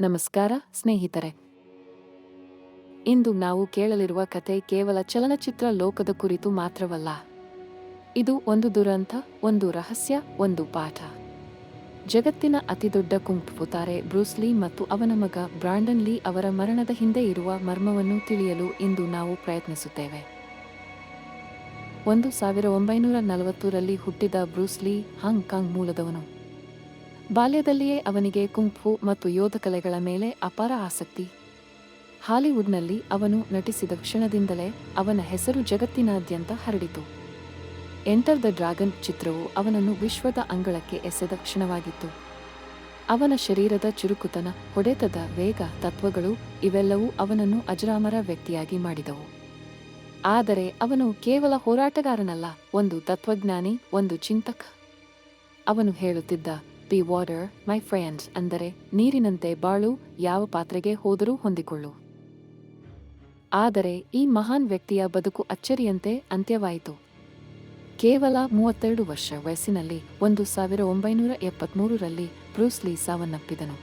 ನಮಸ್ಕಾರ, ಸ್ನೇಹಿತರೆ. ಇಂದು ನಾವು ಕೇಳಲಿರುವ ಕತೆ ಕೇವಲ ಚಲನಚಿತ್ರ ಲೋಕದ ಕುರಿತು ಮಾತ್ರವಲ್ಲ. ಇದು ಒಂದು ದುರಂತ, ಒಂದು ರಹಸ್ಯ, ಒಂದು ಪಾಠ. ಜಗತ್ತಿನ ಅತಿದೊಡ್ಡ ಕುಂಪು ತಾರೆ ಬ್ರೂಸ್ಲಿ ಮತ್ತು ಅವನ ಮಗ ಬ್ರಾಂಡನ್ ಲೀ ಅವರ ಮರಣದ ಹಿಂದೆ ಇರುವ ಮರ್ಮವನ್ನು ತಿಳಿಯಲು ಇಂದು ನಾವು ಪ್ರಯತ್ನಿಸುತ್ತೇವೆ. ಒಂದು ಸಾವಿರ ಒಂಬೈನೂರ ನಲವತ್ತರಲ್ಲಿ ಹುಟ್ಟಿದ ಬ್ರೂಸ್ಲಿ ಹಾಂಗ್ಕಾಂಗ್ ಮೂಲದವನು. ಬಾಲ್ಯದಲ್ಲಿಯೇ ಅವನಿಗೆ ಕುಂಫು ಮತ್ತು ಯೋಧ ಕಲೆಗಳ ಮೇಲೆ ಅಪಾರ ಆಸಕ್ತಿ. ಹಾಲಿವುಡ್ನಲ್ಲಿ ಅವನು ನಟಿಸಿದ ಕ್ಷಣದಿಂದಲೇ ಅವನ ಹೆಸರು ಜಗತ್ತಿನಾದ್ಯಂತ ಹರಡಿತು. ಎಂಟರ್ ದ ಡ್ರಾಗನ್ ಚಿತ್ರವು ಅವನನ್ನು ವಿಶ್ವದ ಅಂಗಳಕ್ಕೆ ಎಸೆದ ಕ್ಷಣವಾಗಿತ್ತು. ಅವನ ಶರೀರದ ಚುರುಕುತನ, ಹೊಡೆತದ ವೇಗ, ತತ್ವಗಳು ಇವೆಲ್ಲವೂ ಅವನನ್ನು ಅಜರಾಮರ ವ್ಯಕ್ತಿಯಾಗಿ ಮಾಡಿದವು. ಆದರೆ ಅವನು ಕೇವಲ ಹೋರಾಟಗಾರನಲ್ಲ, ಒಂದು ತತ್ವಜ್ಞಾನಿ, ಒಂದು ಚಿಂತಕ. ಅವನು ಹೇಳುತ್ತಿದ್ದ ಬಿ ವಾಟರ್ ಮೈ ಫ್ರೆಂಡ್ಸ್ ಅಂದರೆ ನೀರಿನಂತೆ ಬಾಳು ಯಾವ ಪಾತ್ರೆಗೆ ಹೋದರೂ ಹೊಂದಿಕೊಳ್ಳು. ಆದರೆ ಈ ಮಹಾನ್ ವ್ಯಕ್ತಿಯ ಬದುಕು ಅಚ್ಚರಿಯಂತೆ ಅಂತ್ಯವಾಯಿತು. ಕೇವಲ ಮೂವತ್ತೆರಡು ವರ್ಷ ವಯಸ್ಸಿನಲ್ಲಿ ಒಂದು ಸಾವಿರ ಒಂಬೈನೂರ ಎಪ್ಪತ್ಮೂರರಲ್ಲಿ ಬ್ರೂಸ್ಲಿ ಸಾವನ್ನಪ್ಪಿದನು.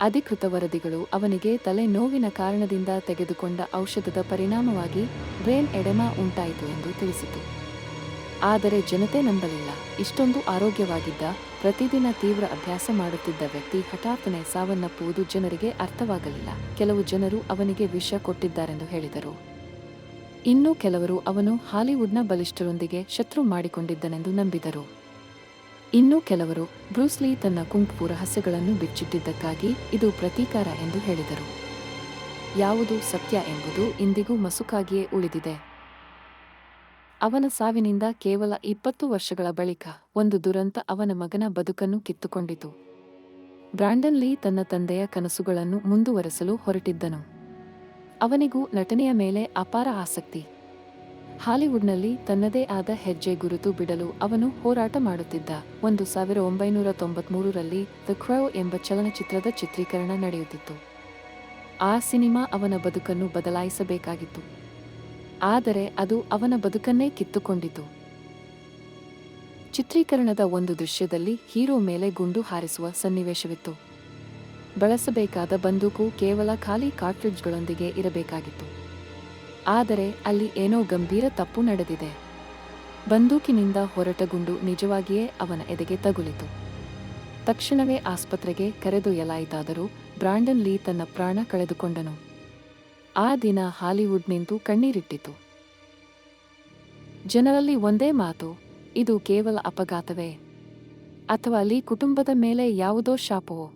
ಅಧಿಕೃತ ವರದಿಗಳು ಅವನಿಗೆ ತಲೆನೋವಿನ ಕಾರಣದಿಂದ ತೆಗೆದುಕೊಂಡ ಔಷಧದ ಪರಿಣಾಮವಾಗಿ ಬ್ರೇನ್ ಎಡೆಮಾ ಉಂಟಾಯಿತು ಎಂದು ತಿಳಿಸಿತು. ಆದರೆ ಜನತೆ ನಂಬಲಿಲ್ಲ. ಇಷ್ಟೊಂದು ಆರೋಗ್ಯವಾಗಿದ್ದ, ಪ್ರತಿದಿನ ತೀವ್ರ ಅಭ್ಯಾಸ ಮಾಡುತ್ತಿದ್ದ ವ್ಯಕ್ತಿ ಹಠಾತ್ತನೆ ಸಾವನ್ನಪ್ಪುವುದು ಜನರಿಗೆ ಅರ್ಥವಾಗಲಿಲ್ಲ. ಕೆಲವು ಜನರು ಅವನಿಗೆ ವಿಷ ಕೊಟ್ಟಿದ್ದಾರೆಂದು ಹೇಳಿದರು. ಇನ್ನು ಕೆಲವರು ಅವನು ಹಾಲಿವುಡ್ನ ಬಲಿಷ್ಠರೊಂದಿಗೆ ಶತ್ರು ಮಾಡಿಕೊಂಡಿದ್ದನೆಂದು ನಂಬಿದರು. ಇನ್ನು ಕೆಲವರು ಬ್ರೂಸ್ಲಿ ತನ್ನ ಕುಂಫು ರಹಸ್ಯಗಳನ್ನು ಬಿಚ್ಚಿಟ್ಟಿದ್ದಕ್ಕಾಗಿ ಇದು ಪ್ರತೀಕಾರ ಎಂದು ಹೇಳಿದರು. ಯಾವುದು ಸತ್ಯ ಎಂಬುದು ಇಂದಿಗೂ ಮಸುಕಾಗಿಯೇ ಉಳಿದಿದೆ. ಅವನ ಸಾವಿನಿಂದ ಕೇವಲ ಇಪ್ಪತ್ತು ವರ್ಷಗಳ ಬಳಿಕ ಒಂದು ದುರಂತ ಅವನ ಮಗನ ಬದುಕನ್ನು ಕಿತ್ತುಕೊಂಡಿತು. ಬ್ರಾಂಡನ್ ಲೀ ತನ್ನ ತಂದೆಯ ಕನಸುಗಳನ್ನು ಮುಂದುವರೆಸಲು ಹೊರಟಿದ್ದನು. ಅವನಿಗೂ ನಟನೆಯ ಮೇಲೆ ಅಪಾರ ಆಸಕ್ತಿ. ಹಾಲಿವುಡ್ನಲ್ಲಿ ತನ್ನದೇ ಆದ ಹೆಜ್ಜೆ ಗುರುತು ಬಿಡಲು ಅವನು ಹೋರಾಟ ಮಾಡುತ್ತಿದ್ದ ಒಂದು ಸಾವಿರ ಒಂಬೈನೂರ ತೊಂಬತ್ಮೂರರಲ್ಲಿ ದ ಕ್ರೌ ಎಂಬ ಚಲನಚಿತ್ರದ ಚಿತ್ರೀಕರಣ ನಡೆಯುತ್ತಿತ್ತು. ಆ ಸಿನಿಮಾ ಅವನ ಬದುಕನ್ನು ಬದಲಾಯಿಸಬೇಕಾಗಿತ್ತು. ಆದರೆ ಅದು ಅವನ ಬದುಕನ್ನೇ ಕಿತ್ತುಕೊಂಡಿತು. ಚಿತ್ರೀಕರಣದ ಒಂದು ದೃಶ್ಯದಲ್ಲಿ ಹೀರೋ ಮೇಲೆ ಗುಂಡು ಹಾರಿಸುವ ಸನ್ನಿವೇಶವಿತ್ತು. ಬಳಸಬೇಕಾದ ಬಂದೂಕು ಕೇವಲ ಖಾಲಿ ಕಾರ್ಟ್ರಿಡ್ಜ್ಗಳೊಂದಿಗೆ ಇರಬೇಕಾಗಿತ್ತು. ಆದರೆ ಅಲ್ಲಿ ಏನೋ ಗಂಭೀರ ತಪ್ಪು ನಡೆದಿದೆ. ಬಂದೂಕಿನಿಂದ ಹೊರಟ ಗುಂಡು ನಿಜವಾಗಿಯೇ ಅವನ ಎದೆಗೆ ತಗುಲಿತು. ತಕ್ಷಣವೇ ಆಸ್ಪತ್ರೆಗೆ ಕರೆದೊಯ್ಯಲಾಯಿತಾದರೂ ಬ್ರಾಂಡನ್ ಲೀ ತನ್ನ ಪ್ರಾಣ ಕಳೆದುಕೊಂಡನು. ಆ ದಿನ ಹಾಲಿವುಡ್ ನಿಂತು ಕಣ್ಣೀರಿಟ್ಟಿತು. ಜನರಲ್ಲಿ ಒಂದೇ ಮಾತು, ಇದು ಕೇವಲ ಅಪಘಾತವೇ? ಅಥವಾ ಅಲ್ಲಿ ಕುಟುಂಬದ ಮೇಲೆ ಯಾವುದೋ ಶಾಪವೋ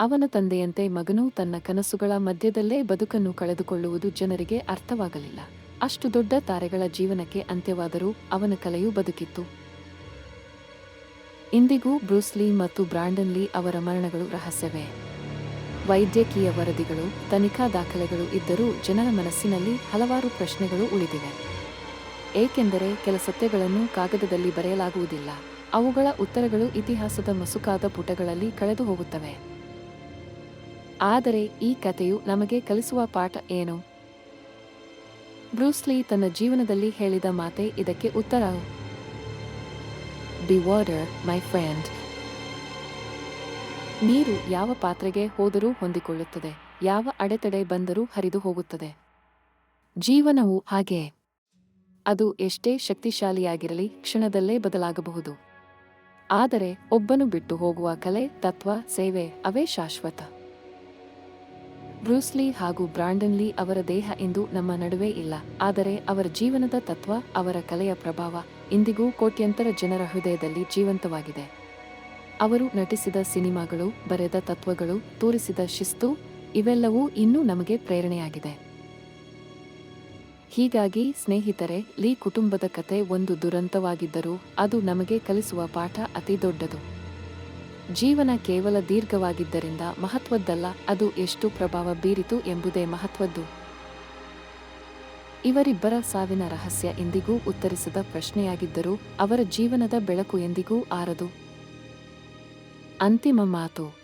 ಅವನ ತಂದೆಯಂತೆ ಮಗನೂ ತನ್ನ ಕನಸುಗಳ ಮಧ್ಯದಲ್ಲೇ ಬದುಕನ್ನು ಕಳೆದುಕೊಳ್ಳುವುದು ಜನರಿಗೆ ಅರ್ಥವಾಗಲಿಲ್ಲ. ಅಷ್ಟು ದೊಡ್ಡ ತಾರೆಗಳ ಜೀವನಕ್ಕೆ ಅಂತ್ಯವಾದರೂ ಅವನ ಕಲೆಯು ಬದುಕಿತ್ತು. ಇಂದಿಗೂ ಬ್ರೂಸ್ಲಿ ಮತ್ತು ಬ್ರಾಂಡನ್ಲಿ ಅವರ ಮರಣಗಳು ರಹಸ್ಯವೇ? ವೈದ್ಯಕೀಯ ವರದಿಗಳು, ತನಿಖಾ ದಾಖಲೆಗಳು ಇದ್ದರೂ ಜನರ ಮನಸ್ಸಿನಲ್ಲಿ ಹಲವಾರು ಪ್ರಶ್ನೆಗಳು ಉಳಿದಿವೆ. ಏಕೆಂದರೆ ಕೆಲ ಸತ್ಯಗಳನ್ನು ಕಾಗದದಲ್ಲಿ ಬರೆಯಲಾಗುವುದಿಲ್ಲ. ಅವುಗಳ ಉತ್ತರಗಳು ಇತಿಹಾಸದ ಮಸುಕಾದ ಪುಟಗಳಲ್ಲಿ ಕಳೆದು ಹೋಗುತ್ತವೆ. ಆದರೆ ಈ ಕಥೆಯು ನಮಗೆ ಕಲಿಸುವ ಪಾಠ ಏನು? ಬ್ರೂಸ್ಲಿ ತನ್ನ ಜೀವನದಲ್ಲಿ ಹೇಳಿದ ಮಾತೆ ಇದಕ್ಕೆ ಉತ್ತರ. ಬಿ ವಾರ್ಡರ್ ಮೈ ಫ್ರೆಂಡ್ ನೀರು ಯಾವ ಪಾತ್ರೆಗೆ ಹೋದರೂ ಹೊಂದಿಕೊಳ್ಳುತ್ತದೆ, ಯಾವ ಅಡೆತಡೆ ಬಂದರೂ ಹರಿದು ಹೋಗುತ್ತದೆ. ಜೀವನವು ಹಾಗೆ ಅದು ಎಷ್ಟೇ ಶಕ್ತಿಶಾಲಿಯಾಗಿರಲಿ, ಕ್ಷಣದಲ್ಲೇ ಬದಲಾಗಬಹುದು. ಆದರೆ ಒಬ್ಬನು ಬಿಟ್ಟು ಹೋಗುವ ಕಲೆ, ತತ್ವ, ಸೇವೆ, ಅವೇ ಶಾಶ್ವತ. ಬ್ರೂಸ್ಲಿ ಹಾಗೂ ಬ್ರಾಂಡನ್ಲಿ ಅವರ ದೇಹ ಇಂದು ನಮ್ಮ ನಡುವೆ ಇಲ್ಲ, ಆದರೆ ಅವರ ಜೀವನದ ತತ್ವ, ಅವರ ಕಲೆಯ ಪ್ರಭಾವ ಇಂದಿಗೂ ಕೋಟ್ಯಂತರ ಜನರ ಹೃದಯದಲ್ಲಿ ಜೀವಂತವಾಗಿದೆ. ಅವರು ನಟಿಸಿದ ಸಿನಿಮಾಗಳು, ಬರೆದ ತತ್ವಗಳು, ತೋರಿಸಿದ ಶಿಸ್ತು, ಇವೆಲ್ಲವೂ ಇನ್ನೂ ನಮಗೆ ಪ್ರೇರಣೆಯಾಗಿದೆ. ಹೀಗಾಗಿ ಸ್ನೇಹಿತರೆ, ಲೀ ಕುಟುಂಬದ ಕತೆ ಒಂದು ದುರಂತವಾಗಿದ್ದರೂ ಅದು ನಮಗೆ ಕಲಿಸುವ ಪಾಠ ಅತಿ ದೊಡ್ಡದು. ಜೀವನ ಕೇವಲ ದೀರ್ಘವಾಗಿದ್ದರಿಂದ ಮಹತ್ವದ್ದಲ್ಲ, ಅದು ಎಷ್ಟು ಪ್ರಭಾವ ಬೀರಿತು ಎಂಬುದೇ ಮಹತ್ವದ್ದು. ಇವರಿಬ್ಬರ ಸಾವಿನ ರಹಸ್ಯ ಎಂದಿಗೂ ಉತ್ತರಿಸದ ಪ್ರಶ್ನೆಯಾಗಿದ್ದರೂ ಅವರ ಜೀವನದ ಬೆಳಕು ಎಂದಿಗೂ ಆರದು. ಅಂತಿಮ ಮಾತು.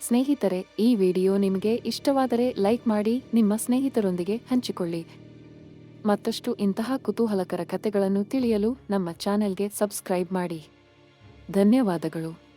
ಸ್ನೇಹಿತರೆ, ಈ ವಿಡಿಯೋ ನಿಮಗೆ ಇಷ್ಟವಾದರೆ ಲೈಕ್ ಮಾಡಿ, ನಿಮ್ಮ ಸ್ನೇಹಿತರೊಂದಿಗೆ ಹಂಚಿಕೊಳ್ಳಿ. ಮತ್ತಷ್ಟು ಇಂತಹ ಕುತೂಹಲಕರ ಕಥೆಗಳನ್ನು ತಿಳಿಯಲು ನಮ್ಮ ಚಾನೆಲ್ಗೆ ಸಬ್ಸ್ಕ್ರೈಬ್ ಮಾಡಿ. ಧನ್ಯವಾದಗಳು.